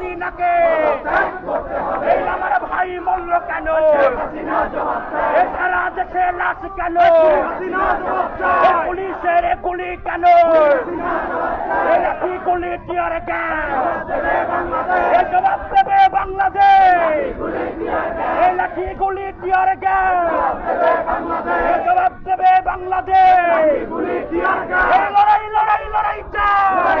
হাসিনাকে। আমার ভাই মূল্য কেন? এ সারা দেশে লাশ কেন? পুলিশের গুলি কেন? গুলি টিয়ার এ জবাব দেবে বাংলাদেশ। লাঠি গুলি টিয়ার এ জবাব দেবে বাংলাদেশ এই লড়াই লড়াই লড়াই চাই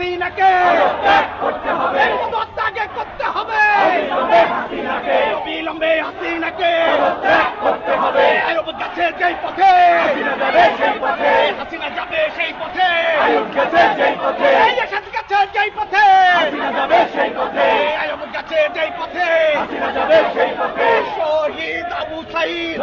হাসিনাকে করতে হবে পদত্যাগে করতে হবে বিলম্বে হাসিনাকে করতে হবে গেছে যেই পথে হাসিনা যাবে সেই পথে গেছে যেই পথে গেছে যেই পথে যাবে সেই পথে গেছে যেই পথে যাবে সেই পথে শহীদ আবু সাইদ